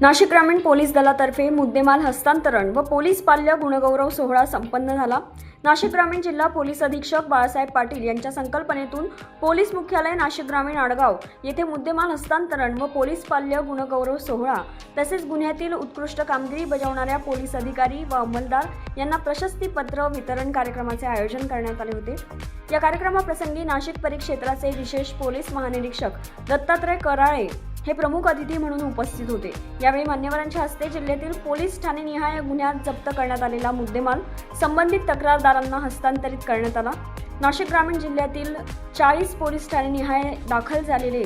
नाशिक ग्रामीण पोलीस दलातर्फे मुद्देमाल हस्तांतरण व पोलीस पाल्य गुणगौरव सोहळा संपन्न झाला. नाशिक ग्रामीण जिल्हा पोलीस अधीक्षक बाळासाहेब पाटील यांच्या संकल्पनेतून पोलीस मुख्यालय नाशिक ग्रामीण आडगाव येथे मुद्देमाल हस्तांतरण व पोलीस पाल्य गुणगौरव सोहळा तसेच गुन्ह्यातील उत्कृष्ट कामगिरी बजावणाऱ्या पोलीस अधिकारी व अंमलदार यांना प्रशस्तीपत्र वितरण कार्यक्रमाचे आयोजन करण्यात आले होते. या कार्यक्रमाप्रसंगी नाशिक परिक्षेत्राचे विशेष पोलीस महानिरीक्षक दत्तात्रय कराळे हे प्रमुख अतिथी म्हणून उपस्थित होते. यावेळी मान्यवरांच्या हस्ते जिल्ह्यातील पोलीस ठाणे निहाय गुन्ह्यात जप्त करण्यात आलेला मुद्देमाल संबंधित तक्रारदारांना हस्तांतरित करण्यात आला. नाशिक ग्रामीण जिल्ह्यातील चाळीस पोलीस ठाणे निहाय दाखल झालेले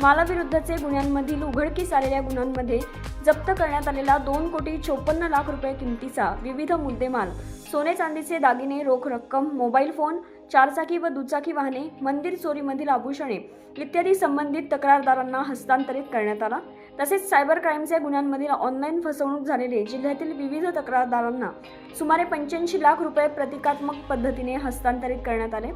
मालाविरुद्धचे गुन्ह्यांमधील उघडकीस आलेल्या गुन्ह्यांमध्ये जप्त करण्यात आलेला दोन कोटी चोपन्न लाख रुपये किमतीचा विविध मुद्देमाल सोने चांदीचे दागिने रोख रक्कम मोबाईल फोन चारचाकी व दुचाकी वाहने मंदिर चोरीमधील आभूषणे इत्यादी संबंधित तक्रारदारांना हस्तांतरित करण्यात आला. तसेच सायबर क्राईमच्या गुन्ह्यांमधील ऑनलाईन फसवणूक झालेले जिल्ह्यातील विविध तक्रारदारांना सुमारे पंच्याऐंशी लाख रुपये प्रतिकात्मक पद्धतीने हस्तांतरित करण्यात आले.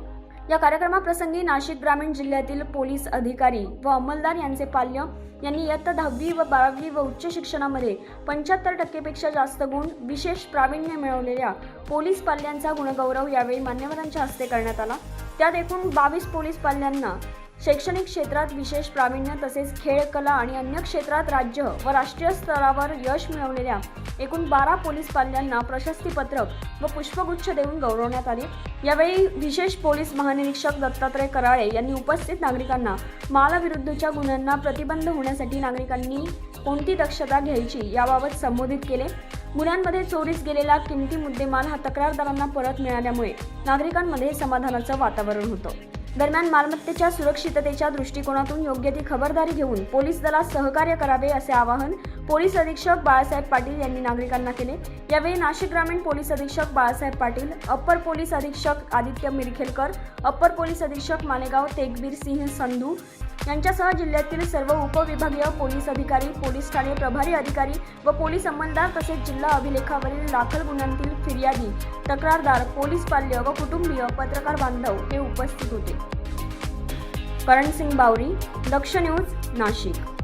या कार्यक्रमाप्रसंगी नाशिक ग्रामीण जिल्ह्यातील पोलीस अधिकारी व अंमलदार यांचे पाल्य यांनी इयत्ता दहावी व बारावी व उच्च शिक्षणामध्ये पंच्याहत्तर टक्केपेक्षा जास्त गुण विशेष प्रावीण्य मिळवलेल्या पोलीस पाल्यांचा गुणगौरव यावेळी मान्यवरांच्या हस्ते करण्यात आला. त्यात एकूण बावीस पोलीस पाल्यांना शैक्षणिक क्षेत्रात विशेष प्रावीण्य तसेच खेळ कला आणि अन्य क्षेत्रात राज्य व राष्ट्रीय स्तरावर यश मिळवलेल्या एकूण बारा पोलीस पाल्यांना प्रशस्तीपत्रक व पुष्पगुच्छ देऊन गौरवण्यात आले. यावेळी विशेष पोलीस महानिरीक्षक दत्तात्रय कराळे यांनी उपस्थित नागरिकांना मालाविरुद्धच्या गुन्ह्यांना प्रतिबंध होण्यासाठी नागरिकांनी कोणती दक्षता घ्यायची याबाबत संबोधित केले. गुन्ह्यांमध्ये चोरीस गेलेला किमती मुद्देमाल हा तक्रारदारांना परत मिळाल्यामुळे नागरिकांमध्ये समाधानाचं वातावरण होतं. दरम्यान मालमत्तेच्या सुरक्षिततेच्या दृष्टिकोनातून योग्य ती खबरदारी घेऊन पोलीस दलात सहकार्य करावे असे आवाहन पोलीस अधीक्षक बाळासाहेब पाटील यांनी नागरिकांना केले. यावेळी नाशिक ग्रामीण पोलीस अधीक्षक बाळासाहेब पाटील अप्पर पोलीस अधीक्षक आदित्य मिरखेलकर अप्पर पोलीस अधीक्षक मालेगाव तेगबीर सिंह संधू यांच्यासह जिल्ह्यातील सर्व उपविभागीय पोलीस अधिकारी पोलीस ठाणे प्रभारी अधिकारी व पोलीस अंमलदार तसेच जिल्हा अभिलेखावरील दाखल गुन्ह्यांतील फिर्यादी तक्रारदार पोलीस पाल्य व कुटुंबीय पत्रकार बांधव हे उपस्थित होते. करण सिंग बावरी दक्ष न्यूज नाशिक.